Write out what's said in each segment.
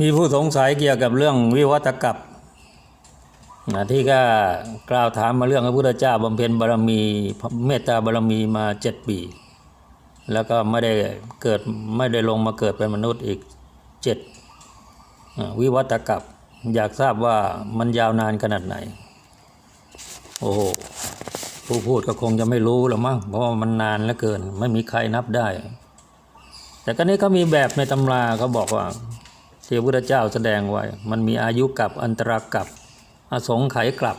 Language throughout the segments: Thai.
มีผู้สงสัยเกี่ยวกับเรื่องวิวัตกรรมนะที่ก็กล่าวถามมาเรื่องพระพุทธเจ้าบำเพ็ญบารมีเมตตาบารมีมาเจ็ดปี แล้วก็ไม่ได้เกิดไม่ได้ลงมาเกิดเป็นมนุษย์อีกเจ็ดวิวัตกรรมอยากทราบว่ามันยาวนานขนาดไหน โอ้โหผู้พูดก็คงจะไม่รู้หรอมั้งเพราะว่ามันนานเหลือเกิน ไม่มีใครนับได้ แต่ก็นี้เขามีแบบในตำราเขาบอกว่า ที่พระพุทธเจ้าแสดงไว้ มันมีอายุกับอันตรกับอสงไขยกลับ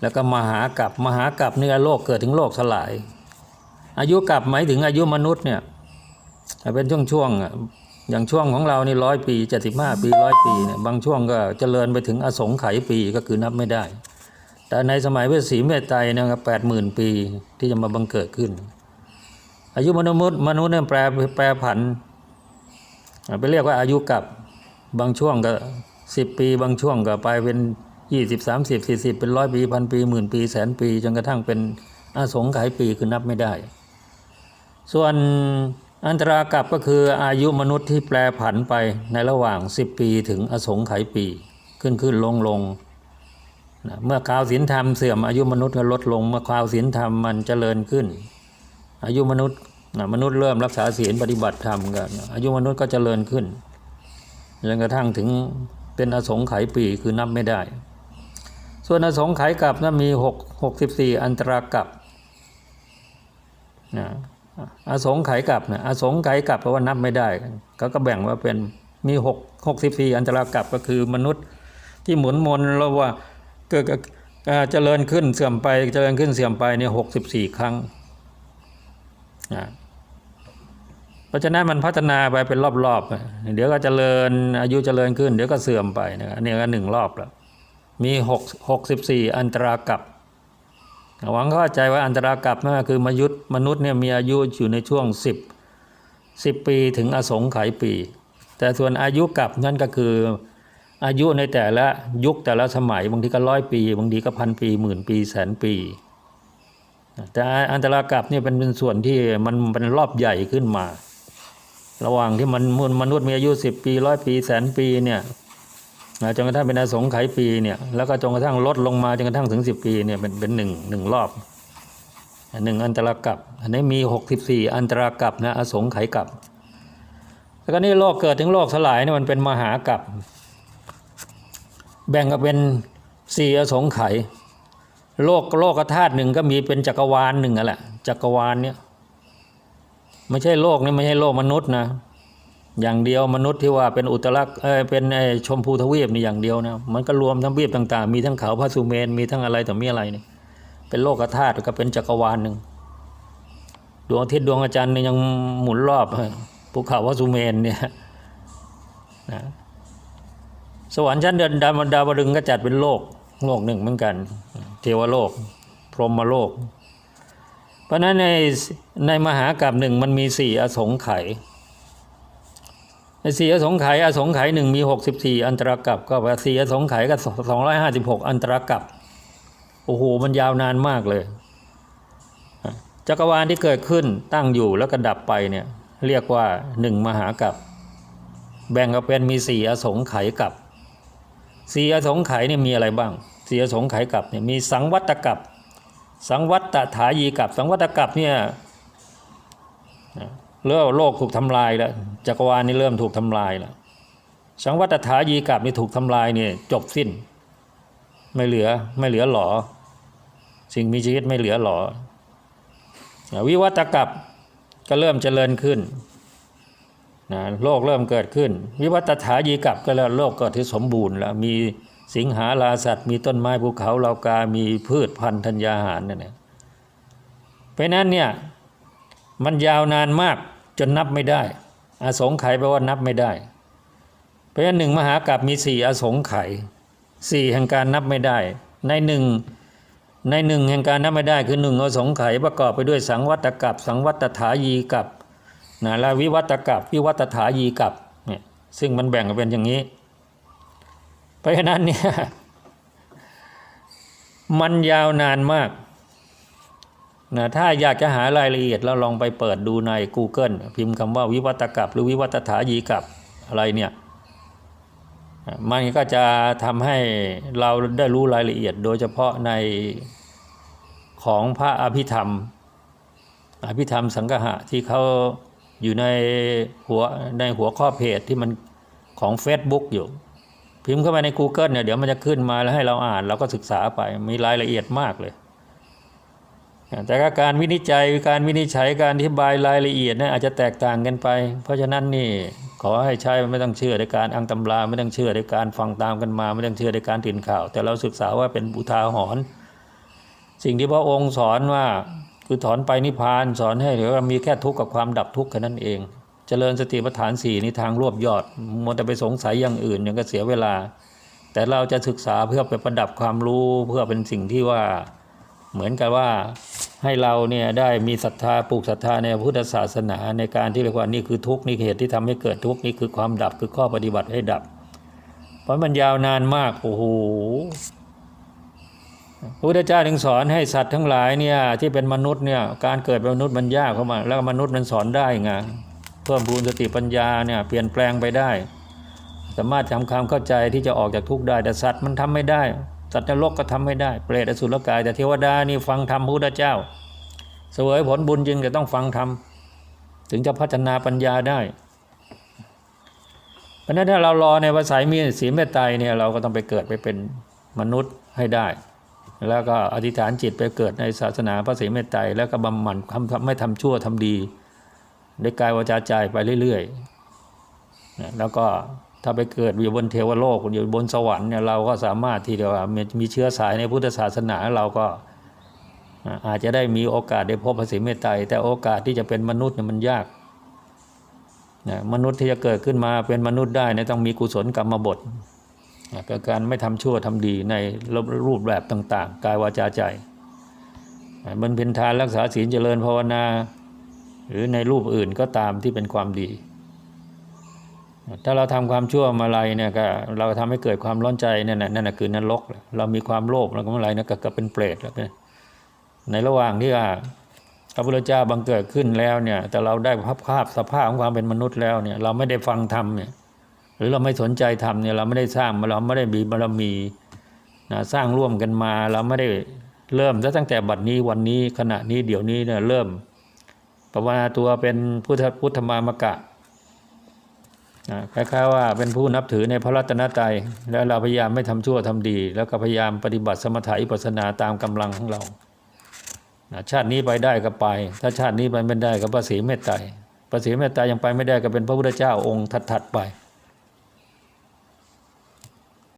แล้วก็มหากับมหากับนี่โลกเกิดถึงโลกสลาย อายุกับหมายถึงอายุมนุษย์เนี่ยเป็นช่วงๆอะอย่างช่วงของเรานี่ร้อยปีเจ็ดสิบห้าปีร้อยปีเนี่ยบางช่วงก็เจริญไปถึงอสงไขยปีก็คือนับไม่ได้ แต่ในสมัยพระศรีเมตไตรเนะครับแปดหมื่นปีที่จะมาบังเกิดขึ้น อายุมนุษย์มนุษย์เนี่ยแปรแปรผัน ไปเรียกว่าอายุกับบางช่วงก็สิบปี บางช่วงก็ไปเป็นยี่สิบสามสิบสี่สิบเป็นร้อยปีพันปีหมื่นปีแสนปีจนกระทั่งเป็นอาสงไขยปีคือนับไม่ได้ ส่วนอันตรากับก็คืออายุมนุษย์ที่แปรผันไปในระหว่าง 10 ปีถึงอสงไขยปี ขึ้นขึ้นลงลงนะเมื่อข่าวศีลธรรมเสื่อมอายุมนุษย์ก็ลดลง เมื่อข่าวศีลธรรมมันเจริญขึ้น อายุมนุษย์ มนุษย์เริ่มรักษาศีลปฏิบัติธรรมกันอายุมนุษย์ก็เจริญขึ้นจนกระทั่งถึงเป็นอสงไขยปีคือนับไม่ได้ ส่วนอสงไขยกับนั้นมีหกหกสิบสี่อันตรากับนะอสงไขยกับนะอสงไขยกับเพราะว่านับไม่ได้เขาก็แบ่งว่าเป็นมีหกหกสิบสี่อันตรากับก็คือมนุษย์ที่หมุนมนแล้วว่าเกิดเจริญขึ้นเสื่อมไปเจริญขึ้นเสื่อมไปเนี่ยหกสิบสี่ครั้งนะ ราะฉะนั้นมันพัฒนาไปเป็นรอบๆ เดี๋ยวก็เจริญอายุเจริญขึ้น เดี๋ยวก็เสื่อมไปนะครับอันนี้ก็หนึ่งรอบแล้ว มีหกหกสิบสี่อันตรากับหวังเข้าใจว่าอันตรากับนั่นคือมยุทธมนุษย์เนี่ยมีอายุอยู่ในช่วงสิบสิบปีถึงอสงไขยปี แต่ส่วนอายุกับนั่นก็คืออายุในแต่ละยุคแต่ละสมัยบางทีก็ร้อยปี บางทีก็พันปีหมื่นปีแสนปีแต่อันตรากับเนี่ยเป็นเป็นส่วนที่มันเป็นรอบใหญ่ขึ้นมา ระหว่างที่มันมนุษย์มีอายุสิบปีร้อยปีแสนปีเนี่ยนะจนกระทั่งเป็นอสงไขยปีเนี่ยแล้วก็จนกระทั่งลดลงมาจนกระทั่งถึงสิบปีเนี่ยเป็นเป็นหนึ่งหนึ่งรอบหนึ่งอันตรากับอันนี้มีหกสิบสี่อันตรากับนะอสงไขยกับแล้วก็นี่โลกเกิดถึงโลกสลายเนี่ยมันเป็นมหากับแบ่งกันเป็นสี่อสงไขยโลกโลกธาตุหนึ่งก็มีเป็นจักรวาลหนึ่งอะแหละจักรวาลเนี่ย ไม่ใช่โลกนี่ไม่ใช่โลกมนุษย์นะ อย่างเดียวมนุษย์ที่ว่าเป็นอุตรักเออเป็นไอชมพูทวีปนี่อย่างเดียวนะมันก็รวมทั้งวีปต่างๆ มีทั้งเขาพระสุเมนมีทั้งอะไรแต่อมีอะไรเนี่ยเป็นโลกธาตุก็เป็นจักรวาลหนึ่งดวงอาทิตย์ดวงอาจารย์เนี่ยยังหมุนรอบภูเขาพระสุเมนเนี่ยนะสวรรค์ชั้นเดินดาวดาวดึงก็จัดเป็นโลกโลกหนึ่งเหมือนกัน เทวโลก พรหมโลก เพราะนั้นในในมหากราบหนึ่งมันมีสี่อสงไขยในสี่อสงไขยอสงไขยหนึ่งมีหกสิบสี่อันตรกับก็แปลสี่อสงไขยก็สองร้อยห้าสิบหกอันตรกับโอ้โหมันยาวนานมากเลย จักรวาลที่เกิดขึ้นตั้งอยู่แล้วก็ดับไปเนี่ยเรียกว่าหนึ่งมหากับแบ่งออกเป็นมีสี่อสงไขยกับสี่อสงไขยเนี่ยมีอะไรบ้างสียสงไขยกับเนี่ยมีสังวัตกับ สังวัตถายีกับสังวัตกับเนี่ยเริ่มโลกถูกทำลายแล้วจักรวาลนี่เริ่มถูกทำลายแล้วสังวัตถายีกับนี่ถูกทำลายเนี่ยจบสิ้น ไม่เหลือไม่เหลือหลอ สิ่งมีชีวิตไม่เหลือหลอ วิวัตกับก็เริ่มเจริญขึ้นนะโลกเริ่มเกิดขึ้น วิวัตถายีกับก็แล้วโลกเกิดที่สมบูรณ์แล้วมี สิงหาราสัตว์มีต้นไม้ภูเขาเหล่ากา มีพืชพันธุ์ธัญญาหารนั่นเองเพราะนั้นเนี่ยมันยาวนานมากจนนับไม่ได้ อสงไขยแปลว่านับไม่ได้ เพราะนั้นหนึ่งมหากรัปมีสี่อสงไขยสี่แห่งการนับไม่ได้ ในหนึ่งในหนึ่งแห่งการนับไม่ได้คือหนึ่งอสงไขยประกอบไปด้วยสังวัตกับสังวัตถายีกับนะและวิวัตกับวิวัตถายีกับเนี่ยซึ่งมันแบ่งกันเป็นอย่างนี้ เพราะฉะนั้นเนี่ยมันยาวนานมากนะถ้าอยากจะหารายละเอียดเราลองไปเปิดดูใน Google พิมพ์คำว่าวิวัตกับหรือวิวัตถายีกับอะไรเนี่ยมันก็จะทำให้เราได้รู้รายละเอียดโดยเฉพาะในของพระอภิธรรม อภิธรรมสังฆะที่เขาอยู่ในหัวในหัวข้อเพจที่มันของ Facebook อยู่ พิมพ์เข้าไปใน Google เนี่ยเดี๋ยวมันจะขึ้นมาแล้วให้เราอ่านเราก็ศึกษาไปมีรายละเอียดมากเลย แต่การวินิจฉัยการวินิจฉัยการอธิบายรายละเอียดเนี่ยอาจจะแตกต่างกันไป เพราะฉะนั้นนี่ขอให้ใช้ไม่ต้องเชื่อในการอ้างตำราไม่ต้องเชื่อในการฟังตามกันมา ไม่ต้องเชื่อในการตื่นข่าว แต่เราศึกษาว่าเป็นอุทาหรณ์สิ่งที่พระองค์สอนว่าคือถอนไปนิพพานสอนให้เหลือว่ามีแค่ทุกข์กับความดับทุกข์แค่นั้นเอง เจริญสติปัฏฐานสี่นี่ทางรวบยอดมัวแต่ไปสงสัยอย่างอื่นยังก็เสียเวลา แต่เราจะศึกษาเพื่อไปประดับความรู้เพื่อเป็นสิ่งที่ว่าเหมือนกับว่าให้เราเนี่ยได้มีศรัทธาปลูกศรัทธาในพุทธศาสนาในการที่เรียกว่านี่คือทุกข์นี่คือเหตุที่ทำให้เกิดทุกข์นี่คือความดับคือข้อปฏิบัติให้ดับ เพราะมันยาวนานมากโอ้โหพระพุทธเจ้าถึงสอนให้สัตว์ทั้งหลายเนี่ยที่เป็นมนุษย์เนี่ยการเกิดเป็นมนุษย์มันยากเข้ามา แล้วมนุษย์มันสอนได้ไง เพิ่มพูนสติปัญญาเนี่ยเปลี่ยนแปลงไปได้ สามารถทำความเข้าใจที่จะออกจากทุกข์ได้แต่สัตว์มันทำไม่ได้ สัตว์นรกก็ทำไม่ได้ เปรตอสุรกาย แต่เทวดานี่ฟังธรรมพระพุทธเจ้า เสวยผลบุญจริงแต่ต้องฟังธรรมถึงจะพัฒนาปัญญาได้เพราะนั้นถ้าเรารอในภาษามีศีลเมตไตรเนี่ยเราก็ต้องไปเกิดไปเป็นมนุษย์ให้ได้ แล้วก็อธิษฐานจิตไปเกิดในศาสนาพระศรีเมตไตรแล้วก็บำหมั่นทำไม่ทำชั่วทำดี ด้วยกายวาจาใจไปเรื่อยๆแล้วก็ถ้าไปเกิดอยู่บนเทวโลกอยู่บนสวรรค์เนี่ยเราก็สามารถที่จะว่ามีมีเชื้อสายในพุทธศาสนาเราก็อาจจะได้มีโอกาสได้พบพระศรีเมตไตรแต่โอกาสที่จะเป็นมนุษย์เนี่ยมันยากนะมนุษย์ที่จะเกิดขึ้นมาเป็นมนุษย์ได้เนี่ยต้องมีกุศลกรรมบทนะก็การไม่ทำชั่วทำดีในรูปแบบต่าง ๆ กายวาจาใจนะมันเป็นทานรักษาศีลเจริญภาวนา หรือในรูปอื่นก็ตามที่เป็นความดี ถ้าเราทำความชั่วมาอะไรเนี่ยก็เราทำให้เกิดความร้อนใจเนี่ยนะนั่นนะคือนรก เรามีความโลภแล้วก็อะไรนะก็ก็เป็นเปรตแล้วนในระหว่างที่ว่าพระพุทธเจ้าบังเกิดขึ้นแล้วเนี่ย แต่เราได้ภาพภาพสภาพของความเป็นมนุษย์แล้วเนี่ย เราไม่ได้ฟังธรรมเนี่ย หรือเราไม่สนใจธรรมเนี่ยเราไม่ได้สร้างเราไม่ได้มีบารมีนะสร้างร่วมกันมา เราไม่ได้เริ่มตั้งแต่บัดนี้วันนี้ขณะนี้เดี๋ยวนี้เนี่ยเริ่ม ภาวนาตัวเป็นพุทธพุทธมามกะคล้ายๆว่าเป็นผู้นับถือในพระรัตนตรัยแล้วเราพยายามไม่ทำชั่วทำดี แล้วก็พยายามปฏิบัติสมถะอิปัสสนาตามกำลังของเรา ชาตินี้ไปได้ก็ไป ถ้าชาตินี้ไปไม่ได้ก็พระศรีเมตไตรพระศรีเมตไตรยังไปไม่ได้ก็เป็นพระพุทธเจ้าองค์ถัดๆไป